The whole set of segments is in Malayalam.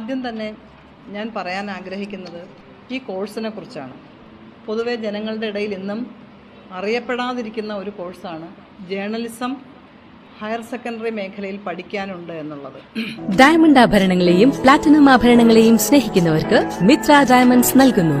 ആദ്യം തന്നെ ഞാൻ പറയാൻ ആഗ്രഹിക്കുന്നത് ഈ കോഴ്സിനെ കുറിച്ചാണ്. പൊതുവെ ജനങ്ങളുടെ ഇടയിൽ ഇന്നും അറിയപ്പെടാതിരിക്കുന്ന ഒരു കോഴ്സാണ് ജേർണലിസം ഹയർ സെക്കൻഡറി മേഖലയിൽ പഠിക്കാനുണ്ട് എന്നുള്ളത്. ഡയമണ്ട് ആഭരണങ്ങളെയും പ്ലാറ്റിനം ആഭരണങ്ങളെയും സ്നേഹിക്കുന്നവർക്ക് മിത്ര ഡയമണ്ട്സ് നൽകുന്നു.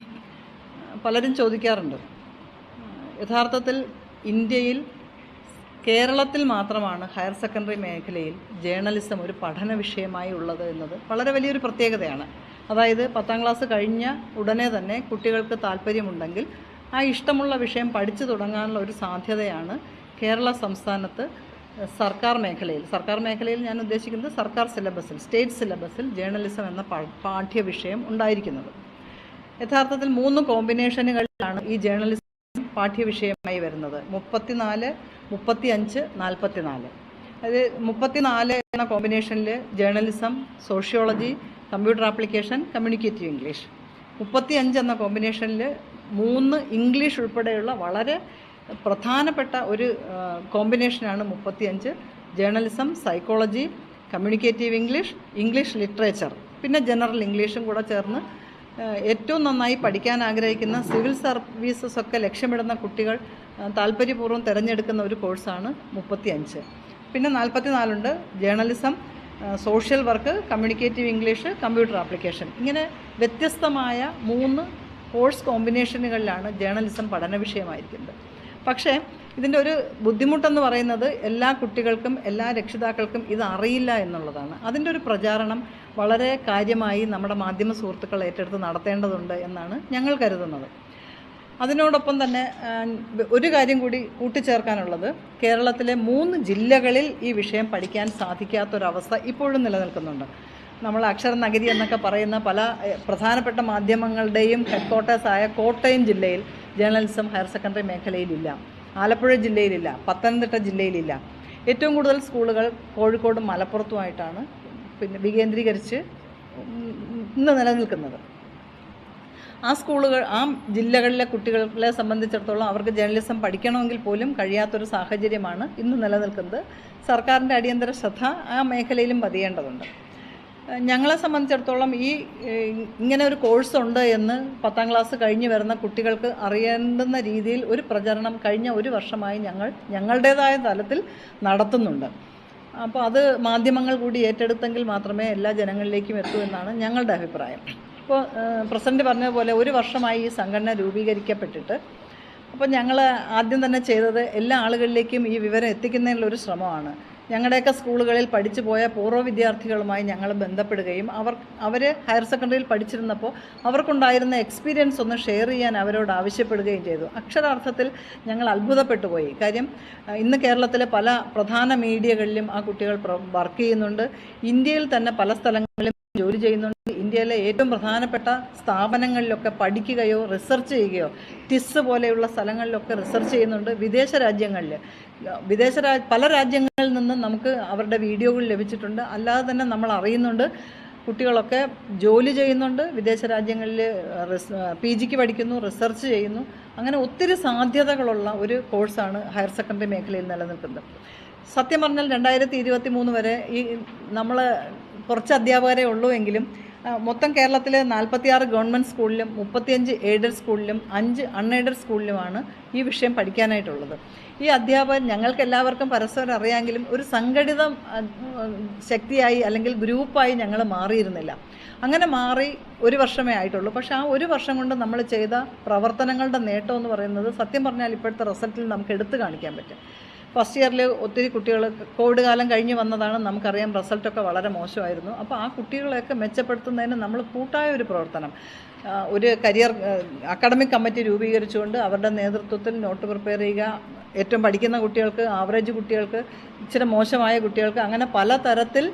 പലരും ചോദിക്കാറുണ്ട്. യഥാർത്ഥത്തിൽ ഇന്ത്യയിൽ കേരളത്തിൽ മാത്രമാണ് ഹയർ സെക്കൻഡറി മേഖലയിൽ ജേർണലിസം ഒരു പഠന വിഷയമായി ഉള്ളത് എന്നത് വളരെ വലിയൊരു പ്രത്യേകതയാണ്. അതായത് പത്താം ക്ലാസ് കഴിഞ്ഞ ഉടനെ തന്നെ കുട്ടികൾക്ക് താല്പര്യമുണ്ടെങ്കിൽ ആ ഇഷ്ടമുള്ള വിഷയം പഠിച്ചു തുടങ്ങാനുള്ള ഒരു സാധ്യതയാണ് കേരള സംസ്ഥാനത്ത് സർക്കാർ മേഖലയിൽ. സർക്കാർ മേഖലയിൽ ഞാൻ ഉദ്ദേശിക്കുന്നത് സർക്കാർ സിലബസിൽ സ്റ്റേറ്റ് സിലബസിൽ ജേർണലിസം എന്ന പാഠ്യ പാഠ്യവിഷയം ഉണ്ടായിരിക്കുന്നത്. യഥാർത്ഥത്തിൽ മൂന്ന് കോമ്പിനേഷനുകളിലാണ് ഈ ജേർണലിസം പാഠ്യവിഷയമായി വരുന്നത്. മുപ്പത്തിനാല് മുപ്പത്തി അഞ്ച് നാൽപ്പത്തിനാല് അത് മുപ്പത്തിനാല് എന്ന കോമ്പിനേഷനിൽ journalism sociology computer application communicative English മുപ്പത്തി അഞ്ച് എന്ന കോമ്പിനേഷനിൽ മൂന്ന് ഇംഗ്ലീഷ് ഉൾപ്പെടെയുള്ള വളരെ പ്രധാനപ്പെട്ട ഒരു കോമ്പിനേഷനാണ് മുപ്പത്തിയഞ്ച്. Journalism psychology communicative English English literature പിന്നെ ജനറൽ ഇംഗ്ലീഷും കൂടെ ചേർന്ന് ഏറ്റവും നന്നായി പഠിക്കാൻ ആഗ്രഹിക്കുന്ന സിവിൽ സർവീസസ് ഒക്കെ ലക്ഷ്യമിടുന്ന കുട്ടികൾ താല്പര്യപൂർവം തിരഞ്ഞെടുക്കുന്ന ഒരു കോഴ്സാണ് മുപ്പത്തി അഞ്ച് പിന്നെ നാൽപ്പത്തിനാലുണ്ട് journalism social work communicative English computer application. ഇങ്ങനെ വ്യത്യസ്തമായ മൂന്ന് കോഴ്സ് കോമ്പിനേഷനുകളിലാണ് ജേർണലിസം പഠന വിഷയമായിരിക്കുന്നത്. പക്ഷേ ഇതിന്റെ ഒരു ബുദ്ധിമുട്ടെന്ന് പറയുന്നത് എല്ലാ കുട്ടികൾക്കും എല്ലാ രക്ഷിതാക്കൾക്കും ഇത് അറിയില്ല എന്നുള്ളതാണ്. അതിന്റെ ഒരു പ്രചാരണം വളരെ കാര്യമായി നമ്മുടെ മാധ്യമ സുഹൃത്തുക്കൾ ഏറ്റെടുത്ത് നടത്തേണ്ടതുണ്ട് എന്നാണ് ഞങ്ങൾ കരുതുന്നത്. അതിനോടൊപ്പം തന്നെ ഒരു കാര്യം കൂടി കൂട്ടിച്ചേർക്കാനുള്ളത് കേരളത്തിലെ മൂന്ന് ജില്ലകളിൽ ഈ വിഷയം പഠിക്കാൻ സാധിക്കാത്തൊരവസ്ഥ ഇപ്പോഴും നിലനിൽക്കുന്നുണ്ട്. നമ്മൾ അക്ഷര നഗരി എന്നൊക്കെ പറയുന്ന പല പ്രധാനപ്പെട്ട മാധ്യമങ്ങളുടെയും ഹെഡ് ക്വാർട്ടേഴ്സായ കോട്ടയം ജില്ലയിൽ ജേർണലിസം ഹയർ സെക്കൻഡറി മേഖലയിലില്ല. ആലപ്പുഴ ജില്ലയിലില്ല. പത്തനംതിട്ട ജില്ലയിലില്ല. ഏറ്റവും കൂടുതൽ സ്കൂളുകൾ കോഴിക്കോടും മലപ്പുറത്തുമായിട്ടാണ് പിന്നെ വികേന്ദ്രീകരിച്ച് ഇന്ന് നിലനിൽക്കുന്നത്. ആ സ്കൂളുകൾ ആ ജില്ലകളിലെ കുട്ടികളെ സംബന്ധിച്ചിടത്തോളം അവർക്ക് ജേർണലിസം പഠിക്കണമെങ്കിൽ പോലും കഴിയാത്തൊരു സാഹചര്യമാണ് ഇന്ന് നിലനിൽക്കുന്നത്. സർക്കാരിന്റെ അടിയന്തര ശ്രദ്ധ ആ മേഖലയിലും പതിയേണ്ടതുണ്ട്. ഞങ്ങളെ സംബന്ധിച്ചിടത്തോളം ഈ ഇങ്ങനെ ഒരു കോഴ്സ് ഉണ്ട് എന്ന് പത്താം ക്ലാസ് കഴിഞ്ഞ് വരുന്ന കുട്ടികൾക്ക് അറിയേണ്ടുന്ന രീതിയിൽ ഒരു പ്രചരണം കഴിഞ്ഞ ഒരു വർഷമായി ഞങ്ങൾ ഞങ്ങളുടേതായ തലത്തിൽ നടത്തുന്നുണ്ട്. അപ്പോൾ അത് മാധ്യമങ്ങൾ കൂടി ഏറ്റെടുത്തെങ്കിൽ മാത്രമേ എല്ലാ ജനങ്ങളിലേക്കും എത്തൂ എന്നാണ് ഞങ്ങളുടെ അഭിപ്രായം. ഇപ്പോൾ പ്രസിഡന്റ് പറഞ്ഞതുപോലെ ഒരു വർഷമായി ഈ സംഘടന രൂപീകരിക്കപ്പെട്ടിട്ട് അപ്പോൾ ഞങ്ങൾ ആദ്യം തന്നെ ചെയ്തത് എല്ലാ ആളുകളിലേക്കും ഈ വിവരം എത്തിക്കുന്നതിനുള്ള ഒരു ശ്രമമാണ്. ഞങ്ങളുടെയൊക്കെ സ്കൂളുകളിൽ പഠിച്ചു പോയ പൂർവ വിദ്യാർത്ഥികളുമായി ഞങ്ങൾ ബന്ധപ്പെടുകയും അവർ അവർ ഹയർ സെക്കൻഡറിയിൽ പഠിച്ചിരുന്നപ്പോൾ അവർക്കുണ്ടായിരുന്ന എക്സ്പീരിയൻസ് ഒന്ന് ഷെയർ ചെയ്യാൻ അവരോട് ആവശ്യപ്പെടുകയും ചെയ്തു. അക്ഷരാർത്ഥത്തിൽ ഞങ്ങൾ അത്ഭുതപ്പെട്ടു പോയി. കാര്യം ഇന്ന് കേരളത്തിലെ പല പ്രധാന മീഡിയകളിലും ആ കുട്ടികൾ വർക്ക് ചെയ്യുന്നുണ്ട്. ഇന്ത്യയിൽ തന്നെ പല സ്ഥലങ്ങളിലും ജോലി ചെയ്യുന്നുണ്ട് ഇന്ത്യയിലെ ഏറ്റവും പ്രധാനപ്പെട്ട സ്ഥാപനങ്ങളിലൊക്കെ പഠിക്കുകയോ റിസർച്ച് ചെയ്യുകയോ ടിസ് പോലെയുള്ള സ്ഥലങ്ങളിലൊക്കെ റിസർച്ച് ചെയ്യുന്നുണ്ട് വിദേശ രാജ്യങ്ങളിൽ വിദേശ പല രാജ്യങ്ങളിൽ നിന്നും നമുക്ക് അവരുടെ വീഡിയോകൾ ലഭിച്ചിട്ടുണ്ട്. അല്ലാതെ തന്നെ നമ്മൾ അറിയുന്നുണ്ട് കുട്ടികളൊക്കെ ജോലി ചെയ്യുന്നുണ്ട് വിദേശ രാജ്യങ്ങളിൽ പി ജിക്ക് പഠിക്കുന്നു റിസർച്ച് ചെയ്യുന്നു. അങ്ങനെ ഒത്തിരി സാധ്യതകളുള്ള ഒരു കോഴ്സാണ് ഹയർ സെക്കൻഡറി മേഖലയിൽ നിലനിൽക്കുന്നത്. സത്യം പറഞ്ഞാൽ രണ്ടായിരത്തി ഇരുപത്തി മൂന്ന് വരെ ഈ നമ്മൾ കുറച്ച് അധ്യാപകരെ ഉള്ളൂ എങ്കിലും മൊത്തം കേരളത്തിലെ നാൽപ്പത്തിയാറ് ഗവൺമെന്റ് സ്കൂളിലും മുപ്പത്തിയഞ്ച് എയ്ഡഡ് സ്കൂളിലും അഞ്ച് അൺഎയ്ഡഡ് സ്കൂളിലുമാണ് ഈ വിഷയം പഠിക്കാനായിട്ടുള്ളത്. ഈ അധ്യാപകൻ ഞങ്ങൾക്ക് എല്ലാവർക്കും പരസ്പരം അറിയാമെങ്കിലും ഒരു സംഘടിത ശക്തിയായി അല്ലെങ്കിൽ ഗ്രൂപ്പായി ഞങ്ങൾ മാറിയിരുന്നില്ല. അങ്ങനെ മാറി ഒരു വർഷമേ ആയിട്ടുള്ളൂ. പക്ഷേ ആ ഒരു വർഷം കൊണ്ട് നമ്മൾ ചെയ്ത പ്രവർത്തനങ്ങളുടെ നേട്ടം എന്ന് പറയുന്നത് സത്യം പറഞ്ഞാൽ ഇപ്പോഴത്തെ റിസൾട്ടിൽ നമുക്ക് എടുത്തു കാണിക്കാൻ പറ്റും. ഫസ്റ്റ് ഇയറിൽ ഒത്തിരി കുട്ടികൾ കോവിഡ് കാലം കഴിഞ്ഞ് വന്നതാണ് നമുക്കറിയാം റിസൾട്ടൊക്കെ വളരെ മോശമായിരുന്നു. അപ്പോൾ ആ കുട്ടികളെയൊക്കെ മെച്ചപ്പെടുത്തുന്നതിന് നമ്മൾ കൂട്ടായ ഒരു പ്രവർത്തനം. ഒരു കരിയർ അക്കാഡമിക് കമ്മിറ്റി രൂപീകരിച്ചുകൊണ്ട് അവരുടെ നേതൃത്വത്തിൽ നോട്ട് പ്രിപ്പയർ ചെയ്യുക. ഏറ്റവും പഠിക്കുന്ന കുട്ടികൾക്ക് ആവറേജ് കുട്ടികൾക്ക് ഇച്ചിരി മോശമായ കുട്ടികൾക്ക് അങ്ങനെ പല തരത്തിൽ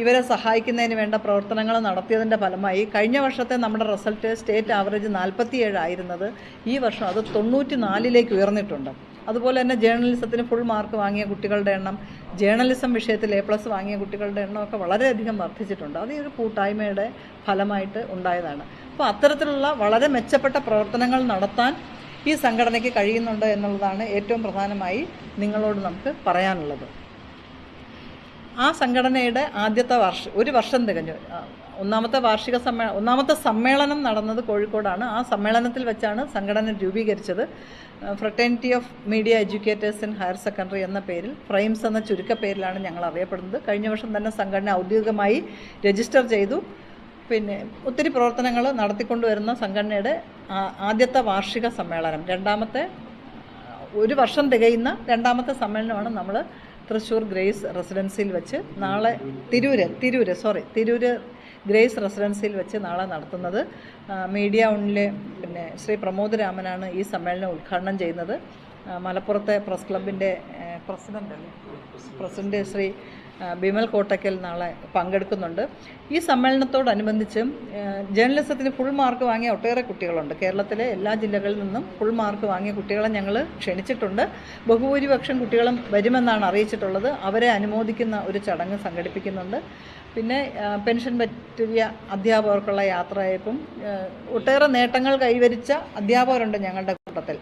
ഇവരെ സഹായിക്കുന്നതിന് വേണ്ട പ്രവർത്തനങ്ങൾ നടത്തിയതിന്റെ ഫലമായി കഴിഞ്ഞ വർഷത്തെ നമ്മുടെ റിസൾട്ട് സ്റ്റേറ്റ് ആവറേജ് നാൽപ്പത്തിയേഴായിരുന്നത് ഈ വർഷം അത് തൊണ്ണൂറ്റി നാലിലേക്ക് ഉയർന്നിട്ടുണ്ട്. അതുപോലെ തന്നെ ജേർണലിസത്തിന് ഫുൾ മാർക്ക് വാങ്ങിയ കുട്ടികളുടെ എണ്ണം ജേർണലിസം വിഷയത്തിൽ എ പ്ലസ് വാങ്ങിയ കുട്ടികളുടെ എണ്ണമൊക്കെ വളരെയധികം വർദ്ധിച്ചിട്ടുണ്ട്. അത് ഈ ഒരു കൂട്ടായ്മയുടെ ഫലമായിട്ട് ഉണ്ടായതാണ്. അപ്പോൾ അത്തരത്തിലുള്ള വളരെ മെച്ചപ്പെട്ട പ്രവർത്തനങ്ങൾ നടത്താൻ ഈ സംഘടനയ്ക്ക് കഴിയുന്നുണ്ട് എന്നുള്ളതാണ് ഏറ്റവും പ്രധാനമായി നിങ്ങളോട് നമുക്ക് പറയാനുള്ളത്. ആ സംഘടനയുടെ ആദ്യത്തെ വർഷം ഒരു വർഷം തികഞ്ഞു. ഒന്നാമത്തെ വാർഷിക സമ്മേളനം ഒന്നാമത്തെ സമ്മേളനം നടന്നത് കോഴിക്കോടാണ്. ആ സമ്മേളനത്തിൽ വെച്ചാണ് സംഘടന രൂപീകരിച്ചത്. Fraternity of media educators in higher secondary എന്ന പേരിൽ ഫ്രെയിംസ് എന്ന ചുരുക്കപ്പേരിലാണ് ഞങ്ങൾ അറിയപ്പെടുന്നത്. കഴിഞ്ഞ വർഷം തന്നെ സംഘടന ഔദ്യോഗികമായി രജിസ്റ്റർ ചെയ്തു. പിന്നെ ഒത്തിരി പ്രവർത്തനങ്ങൾ നടത്തിക്കൊണ്ടുവരുന്ന സംഘടനയുടെ ആദ്യത്തെ വാർഷിക സമ്മേളനം. രണ്ടാമത്തെ ഒരു വർഷം തികയുന്ന രണ്ടാമത്തെ സമ്മേളനമാണ് നമ്മൾ തൃശ്ശൂർ ഗ്രേസ് റെസിഡൻസിയിൽ വെച്ച്. നാളെ തിരൂര് തിരൂര് സോറി തിരൂര് ഗ്രേസ് റെസിഡൻസിയിൽ വെച്ച് നാളെ നടത്തുന്നത്. മീഡിയ ഉണ്ണിലെ പിന്നെ ശ്രീ പ്രമോദ് രാമനാണ് ഈ സമ്മേളനം ഉദ്ഘാടനം ചെയ്യുന്നത്. മലപ്പുറത്തെ പ്രസ് ക്ലബിന്റെ പ്രസിഡന്റ് അല്ലേ? പ്രസിഡന്റ് ശ്രീ ബിമൽ കോട്ടയ്ക്കൽ നാളെ പങ്കെടുക്കുന്നുണ്ട്. ഈ സമ്മേളനത്തോടനുബന്ധിച്ച് ജേർണലിസത്തിന് ഫുൾ മാർക്ക് വാങ്ങിയ ഒട്ടേറെ കുട്ടികളുണ്ട്. കേരളത്തിലെ എല്ലാ ജില്ലകളിൽ നിന്നും ഫുൾ മാർക്ക് വാങ്ങിയ കുട്ടികളെ ഞങ്ങൾ ക്ഷണിച്ചിട്ടുണ്ട്. ബഹുഭൂരിപക്ഷം കുട്ടികളും വരുമെന്നാണ് അറിയിച്ചിട്ടുള്ളത്. അവരെ അനുമോദിക്കുന്ന ഒരു ചടങ്ങ് സംഘടിപ്പിക്കുന്നുണ്ട്. പിന്നെ പെൻഷൻ പറ്റിയ അധ്യാപകർക്കുള്ള യാത്രയയപ്പും ആ, ഒട്ടേറെ നേട്ടങ്ങൾ കൈവരിച്ച അധ്യാപകരുണ്ട് ഞങ്ങളുടെ കൂട്ടത്തിൽ.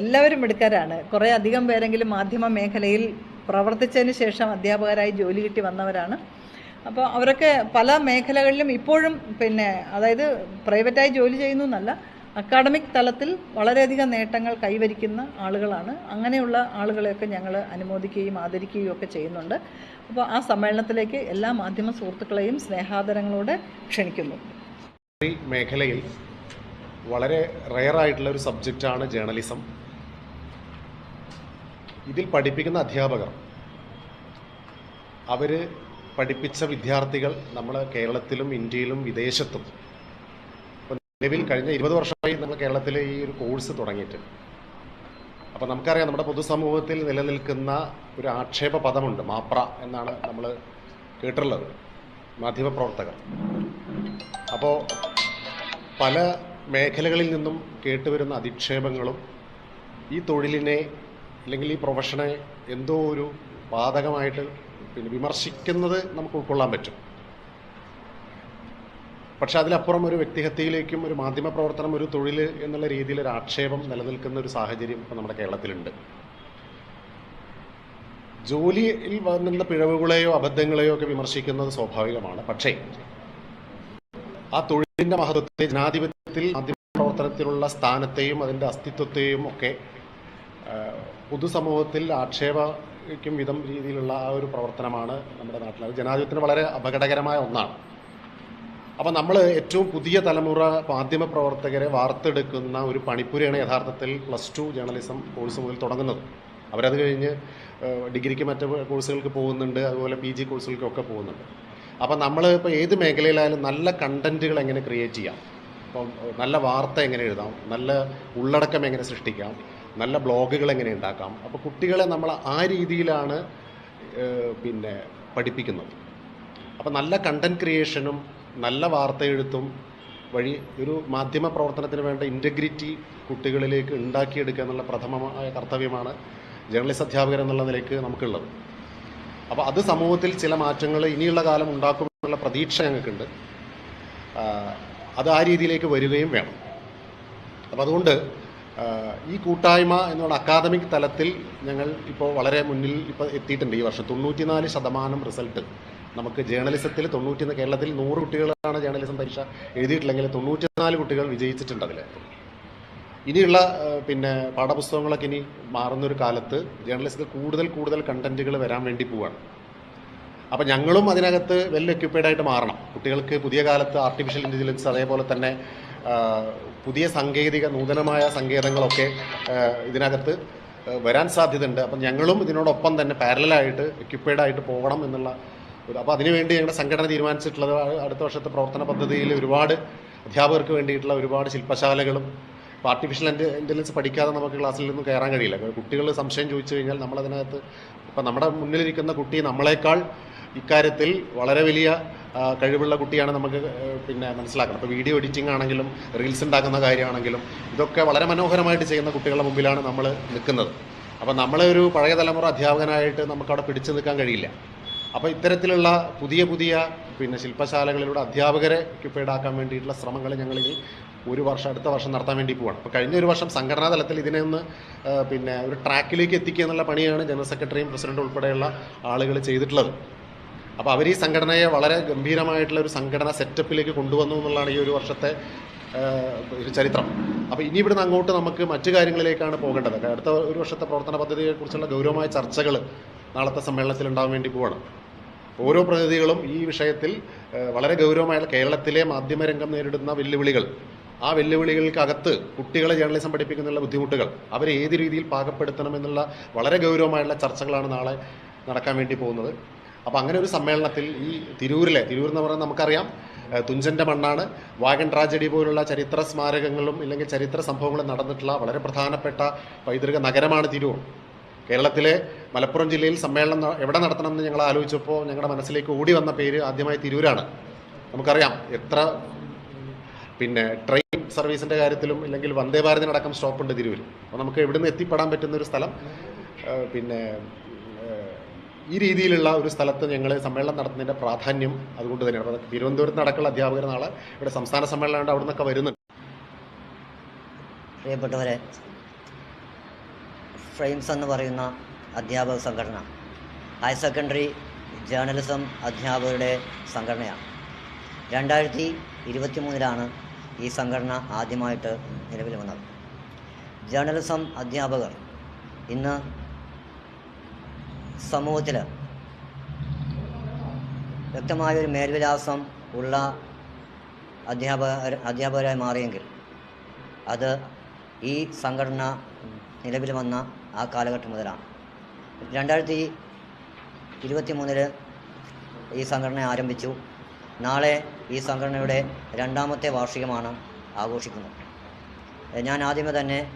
എല്ലാവരും മിടുക്കരാണ്. കുറേ അധികം പേരെങ്കിലും മാധ്യമ മേഖലയിൽ പ്രവർത്തിച്ചതിന് ശേഷം അധ്യാപകരായി ജോലി കിട്ടി വന്നവരാണ്. അപ്പോൾ അവരൊക്കെ പല മേഖലകളിലും ഇപ്പോഴും പിന്നെ അതായത് പ്രൈവറ്റായി ജോലി ചെയ്യുന്നു എന്നല്ല അക്കാഡമിക് തലത്തിൽ വളരെയധികം നേട്ടങ്ങൾ കൈവരിക്കുന്ന ആളുകളാണ്. അങ്ങനെയുള്ള ആളുകളെയൊക്കെ ഞങ്ങൾ അനുമോദിക്കുകയും ആദരിക്കുകയും ഒക്കെ ചെയ്യുന്നുണ്ട്. അപ്പോൾ ആ സമ്മേളനത്തിലേക്ക് എല്ലാ മാധ്യമ സുഹൃത്തുക്കളെയും സ്നേഹാദരങ്ങളോടെ ക്ഷണിക്കുന്നു. ഈ മേഖലയിൽ വളരെ റയറായിട്ടുള്ള ഒരു സബ്ജക്റ്റാണ് ജേർണലിസം ഇതിൽ പഠിപ്പിക്കുന്ന അധ്യാപകർ. അവർ പഠിപ്പിച്ച വിദ്യാർത്ഥികൾ നമ്മൾ കേരളത്തിലും ഇന്ത്യയിലും വിദേശത്തും. ഇപ്പം നിലവിൽ കഴിഞ്ഞ ഇരുപത് വർഷമായി നമ്മൾ കേരളത്തിൽ ഈ ഒരു കോഴ്സ് തുടങ്ങിയിട്ട്. അപ്പോൾ നമുക്കറിയാം നമ്മുടെ പൊതുസമൂഹത്തിൽ നിലനിൽക്കുന്ന ഒരു ആക്ഷേപ പദമുണ്ട് മാപ്ര എന്നാണ് നമ്മൾ കേട്ടിട്ടുള്ളത് മാധ്യമപ്രവർത്തകർ. അപ്പോൾ പല മേഖലകളിൽ നിന്നും കേട്ടുവരുന്ന അധിക്ഷേപങ്ങളും ഈ തൊഴിലിനെ അല്ലെങ്കിൽ ഈ പ്രൊഫഷനെ എന്തോ ഒരു ബാധകമായിട്ട് പിന്നെ വിമർശിക്കുന്നത് നമുക്ക് ഉൾക്കൊള്ളാൻ പറ്റും. പക്ഷെ അതിലപ്പുറം ഒരു വ്യക്തിഹത്യയിലേക്കും ഒരു മാധ്യമ പ്രവർത്തനം ഒരു തൊഴിൽ എന്നുള്ള രീതിയിൽ ഒരു ആക്ഷേപം നിലനിൽക്കുന്ന ഒരു സാഹചര്യം ഇപ്പം നമ്മുടെ കേരളത്തിലുണ്ട്. ജോലിയിൽ വന്നിരുന്ന പിഴവുകളെയോ അബദ്ധങ്ങളെയോ ഒക്കെ വിമർശിക്കുന്നത് സ്വാഭാവികമാണ്. പക്ഷേ ആ തൊഴിലിന്റെ മഹത്വത്തെ ജനാധിപത്യത്തിൽ മാധ്യമ പ്രവർത്തനത്തിലുള്ള സ്ഥാനത്തെയും അതിന്റെ അസ്തിത്വത്തെയും ഒക്കെ പൊതുസമൂഹത്തിൽ ആക്ഷേപിക്കും വിധം രീതിയിലുള്ള ആ ഒരു പ്രവർത്തനമാണ് നമ്മുടെ നാട്ടിൽ. അത് ജനാധിപത്യത്തിന് വളരെ അപകടകരമായ ഒന്നാണ്. അപ്പം നമ്മൾ ഏറ്റവും പുതിയ തലമുറ മാധ്യമ പ്രവർത്തകരെ വാർത്തെടുക്കുന്ന ഒരു പണിപ്പുരയാണ് യഥാർത്ഥത്തിൽ പ്ലസ് ടു ജേർണലിസം കോഴ്സ് മുതൽ തുടങ്ങുന്നത്. അവരത് കഴിഞ്ഞ് ഡിഗ്രിക്ക് മറ്റ് കോഴ്സുകൾക്ക് പോകുന്നുണ്ട് അതുപോലെ പി ജി കോഴ്സുകൾക്കൊക്കെ പോകുന്നുണ്ട്. അപ്പം നമ്മൾ ഇപ്പോൾ ഏത് മേഖലയിലായാലും നല്ല കണ്ടന്റുകൾ എങ്ങനെ ക്രിയേറ്റ് ചെയ്യാം? ഇപ്പം നല്ല വാർത്ത എങ്ങനെ എഴുതാം? നല്ല ഉള്ളടക്കം എങ്ങനെ സൃഷ്ടിക്കാം? നല്ല ബ്ലോഗുകൾ എങ്ങനെ ഉണ്ടാക്കാം? അപ്പോൾ കുട്ടികളെ നമ്മൾ ആ രീതിയിലാണ് പിന്നെ പഠിപ്പിക്കുന്നത്. അപ്പോൾ നല്ല കണ്ടന്റ് ക്രിയേഷനും നല്ല വാർത്ത എഴുത്തും വഴി ഒരു മാധ്യമ പ്രവർത്തനത്തിന് വേണ്ട ഇന്റഗ്രിറ്റി കുട്ടികളിലേക്ക് ഉണ്ടാക്കിയെടുക്കുക എന്നുള്ള പ്രഥമമായ കർത്തവ്യമാണ് ജേർണലിസ്റ്റ് അധ്യാപകർ എന്നുള്ള നിലയ്ക്ക് നമുക്കുള്ളത്. അപ്പോൾ അത് സമൂഹത്തിൽ ചില മാറ്റങ്ങൾ ഇനിയുള്ള കാലം ഉണ്ടാക്കുമെന്നുള്ള പ്രതീക്ഷ ഞങ്ങൾക്കുണ്ട്. അത് ആ രീതിയിലേക്ക് വരികയും വേണം. അപ്പം അതുകൊണ്ട് ഈ കൂട്ടായ്മ എന്നുള്ള അക്കാദമിക് തലത്തിൽ ഞങ്ങൾ ഇപ്പോൾ വളരെ മുന്നിൽ ഇപ്പോൾ എത്തിയിട്ടുണ്ട്. ഈ വർഷം തൊണ്ണൂറ്റിനാല് ശതമാനം റിസൾട്ട് നമുക്ക് ജേർണലിസത്തിൽ തൊണ്ണൂറ്റി കേരളത്തിൽ നൂറ് കുട്ടികളാണ് ജേർണലിസം പരീക്ഷ എഴുതിയിട്ടില്ലെങ്കിൽ തൊണ്ണൂറ്റിനാല് കുട്ടികൾ വിജയിച്ചിട്ടുണ്ട് അതിൽ. ഇനിയുള്ള പിന്നെ പാഠപുസ്തകങ്ങളൊക്കെ ഇനി മാറുന്നൊരു കാലത്ത് ജേർണലിസത്തിൽ കൂടുതൽ കൂടുതൽ കണ്ടന്റുകൾ വരാൻ വേണ്ടി പോവുകയാണ് അപ്പം ഞങ്ങളും അതിനകത്ത് വെൽ എക്യുപ്പൈഡ് ആയിട്ട് മാറണം. കുട്ടികൾക്ക് പുതിയ കാലത്ത് ആർട്ടിഫിഷ്യൽ ഇന്റലിജൻസ് അതേപോലെ തന്നെ പുതിയ സാങ്കേതിക നൂതനമായ സങ്കേതങ്ങളൊക്കെ ഇതിനകത്ത് വരാൻ സാധ്യതയുണ്ട്. അപ്പം ഞങ്ങളും ഇതിനോടൊപ്പം തന്നെ പാരലായിട്ട് എക്യുപ്പൈഡ് ആയിട്ട് പോകണം എന്നുള്ള ഒരു അപ്പോൾ അതിനുവേണ്ടി ഞങ്ങളുടെ സംഘടന തീരുമാനിച്ചിട്ടുള്ളത് അടുത്ത വർഷത്തെ പ്രവർത്തന പദ്ധതിയിൽ ഒരുപാട് അധ്യാപകർക്ക് വേണ്ടിയിട്ടുള്ള ഒരുപാട് ശില്പശാലകളും ഇപ്പോൾ ആർട്ടിഫിഷ്യൽ ഇന്റലിജൻസ് പഠിക്കാതെ നമുക്ക് ക്ലാസ്സിൽ നിന്ന് കയറാൻ കഴിയില്ല. കുട്ടികൾ സംശയം ചോദിച്ചു കഴിഞ്ഞാൽ നമ്മളതിനകത്ത് ഇപ്പം നമ്മുടെ മുന്നിലിരിക്കുന്ന കുട്ടി നമ്മളെക്കാൾ ഇക്കാര്യത്തിൽ വളരെ വലിയ കഴിവുള്ള കുട്ടിയാണ് നമുക്ക് പിന്നെ മനസ്സിലാക്കണം. അപ്പോൾ വീഡിയോ എഡിറ്റിംഗ് ആണെങ്കിലും റീൽസ് ഉണ്ടാക്കുന്ന കാര്യമാണെങ്കിലും ഇതൊക്കെ വളരെ മനോഹരമായിട്ട് ചെയ്യുന്ന കുട്ടികളുടെ മുമ്പിലാണ് നമ്മൾ നിൽക്കുന്നത്. അപ്പോൾ നമ്മളെ ഒരു പഴയ തലമുറ അധ്യാപകനായിട്ട് നമുക്കവിടെ പിടിച്ചു നിൽക്കാൻ കഴിയില്ല. അപ്പോൾ ഇത്തരത്തിലുള്ള പുതിയ പുതിയ പിന്നെ ശില്പശാലകളിലൂടെ അധ്യാപകരെ equipped ആക്കാൻ വേണ്ടിയിട്ടുള്ള ശ്രമങ്ങൾ ഞങ്ങളിനി ഒരു വർഷം അടുത്ത വർഷം നടത്താൻ വേണ്ടി പോവാണ്. അപ്പോൾ കഴിഞ്ഞ ഒരു വർഷം സംഘടനാ തലത്തിൽ ഇതിനെ ഒന്ന് പിന്നെ ഒരു ട്രാക്കിലേക്ക് എത്തിക്കുക എന്നുള്ള പണിയാണ് ജനറൽ സെക്രട്ടറിയും പ്രസിഡന്റും ഉൾപ്പെടെയുള്ള ആളുകൾ ചെയ്തിട്ടുള്ളത്. അപ്പോൾ അവർ ഈ സംഘടനയെ വളരെ ഗംഭീരമായിട്ടുള്ള ഒരു സംഘടന സെറ്റപ്പിലേക്ക് കൊണ്ടുവന്നു എന്നുള്ളതാണ് ഈ ഒരു വർഷത്തെ ഒരു ചരിത്രം. അപ്പോൾ ഇനി ഇവിടുന്ന് അങ്ങോട്ട് നമുക്ക് മറ്റു കാര്യങ്ങളിലേക്കാണ് പോകേണ്ടത്. അടുത്ത ഒരു വർഷത്തെ പ്രവർത്തന പദ്ധതിയെക്കുറിച്ചുള്ള ഗൗരവമായ ചർച്ചകൾ നാളത്തെ സമ്മേളനത്തിൽ ഉണ്ടാവാൻ വേണ്ടി പോവാണ്. ഓരോ പ്രതിനിധികളും ഈ വിഷയത്തിൽ വളരെ ഗൗരവമായ കേരളത്തിലെ മാധ്യമരംഗം നേരിടുന്ന വെല്ലുവിളികൾ. ആ വെല്ലുവിളികൾക്കകത്ത് കുട്ടികളെ ജേർണലിസം പഠിപ്പിക്കുന്നുള്ള ബുദ്ധിമുട്ടുകൾ അവരെ ഏത് രീതിയിൽ പാകപ്പെടുത്തണമെന്നുള്ള വളരെ ഗൗരവമായുള്ള ചർച്ചകളാണ് നാളെ നടക്കാൻ വേണ്ടി പോകുന്നത്. അപ്പോൾ അങ്ങനെ ഒരു സമ്മേളനത്തിൽ ഈ തിരൂരിലെ തിരൂർ എന്ന് പറയുന്നത് നമുക്കറിയാം തുഞ്ചന്റെ മണ്ണാണ്. വാഗൻ ട്രാജഡി പോലുള്ള ചരിത്ര സ്മാരകങ്ങളും ഇല്ലെങ്കിൽ ചരിത്ര സംഭവങ്ങളും നടന്നിട്ടുള്ള വളരെ പ്രധാനപ്പെട്ട പൈതൃക നഗരമാണ് തിരൂർ. കേരളത്തിലെ മലപ്പുറം ജില്ലയിൽ സമ്മേളനം എവിടെ എവിടെ നടത്തണമെന്ന് ഞങ്ങൾ ആലോചിച്ചപ്പോൾ ഞങ്ങളുടെ മനസ്സിലേക്ക് ഓടി വന്ന പേര് ആദ്യമായി തിരൂരാണ്. നമുക്കറിയാം എത്ര പിന്നെ ട്രെയിൻ സർവീസിന്റെ കാര്യത്തിലും ഇല്ലെങ്കിൽ വന്ദേ ഭാരതിനടക്കം സ്റ്റോപ്പുണ്ട് തിരൂർ അപ്പോൾ നമുക്ക് എവിടുന്ന് എത്തിപ്പെടാൻ പറ്റുന്ന ഒരു സ്ഥലം പിന്നെ ഈ രീതിയിലുള്ള ഒരു സ്ഥലത്ത് ഞങ്ങൾ സമ്മേളനം നടത്തുന്നതിന്റെ പ്രാധാന്യം അതുകൊണ്ട് തന്നെയാണ്. തിരുവനന്തപുരത്ത് നടക്കുന്ന അധ്യാപകർ നാളെ ഇവിടെ സംസ്ഥാന സമ്മേളനം ഉണ്ട് അവിടെ നിന്നൊക്കെ വരുന്നുണ്ട്. പ്രിയപ്പെട്ടവരെ ഫ്രെയിംസ് എന്ന് പറയുന്ന അധ്യാപക സംഘടന ഹയർ സെക്കൻഡറി ജേർണലിസം അധ്യാപകരുടെ സംഘടനയാണ്. രണ്ടായിരത്തി ഇരുപത്തി മൂന്നിലാണ് ഈ സംഘടന ആദ്യമായിട്ട് നിലവിൽ വന്നത്. ജേർണലിസം അധ്യാപകർ ഇന്ന് സമൂഹത്തിൽ വ്യക്തമായൊരു മേൽവിലാസം ഉള്ള അധ്യാപകർ അധ്യാപകരായി മാറിയെങ്കിൽ അത് ഈ സംഘടന നിലവിൽ വന്ന ആ കാലഘട്ടം മുതലാണ്. രണ്ടായിരത്തി ഇരുപത്തി മൂന്നിൽ ഈ സംഘടന ആരംഭിച്ചു. നാളെ ഈ സംഘടനയുടെ രണ്ടാമത്തെ വാർഷികമാണ് ആഘോഷിക്കുന്നത്. ഞാൻ ആദ്യമേ തന്നെ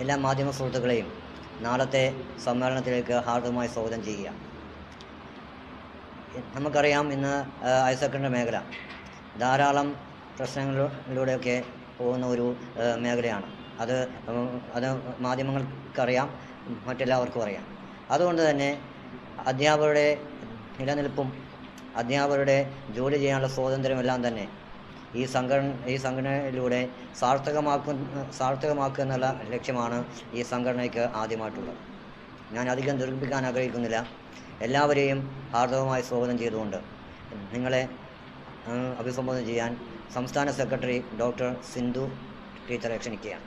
എല്ലാ മാധ്യമ സുഹൃത്തുക്കളെയും നാളത്തെ സമ്മേളനത്തിലേക്ക് ഹാർദമായി സ്വാഗതം ചെയ്യുക. നമുക്കറിയാം ഇന്ന് ഹയർ സെക്കൻഡറി മേഖല. ധാരാളം പ്രശ്നങ്ങളിലൂടെയൊക്കെ പോകുന്ന ഒരു മേഖലയാണ്. അത് അത് മാധ്യമങ്ങൾക്കറിയാം മറ്റെല്ലാവർക്കും അറിയാം. അതുകൊണ്ട് തന്നെ അധ്യാപകരുടെ നിലനിൽപ്പും അധ്യാപകരുടെ ജോലി ചെയ്യാനുള്ള സ്വാതന്ത്ര്യമെല്ലാം തന്നെ ഈ സംഘടന ഈ സംഘടനയിലൂടെ സാർത്ഥകമാക്കുന്ന സാർത്ഥകമാക്കുക എന്നുള്ള ലക്ഷ്യമാണ് ഈ സംഘടനയ്ക്ക് ആദ്യമായിട്ടുള്ളത്. ഞാൻ അധികം ദീർഘിപ്പിക്കാൻ ആഗ്രഹിക്കുന്നില്ല. എല്ലാവരെയും ഹാർദവമായി സ്വാഗതം ചെയ്തുകൊണ്ട് നിങ്ങളെ അഭിസംബോധന ചെയ്യാൻ സംസ്ഥാന സെക്രട്ടറി ഡോക്ടർ സിന്ധു ടീച്ചറെ ക്ഷണിക്കുകയാണ്.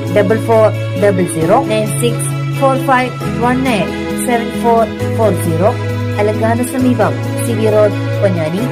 double four double zero nine six four five one nine seven four four zero അലങ്കാന സമീപം സി വി റോഡ് പൊന്നാനി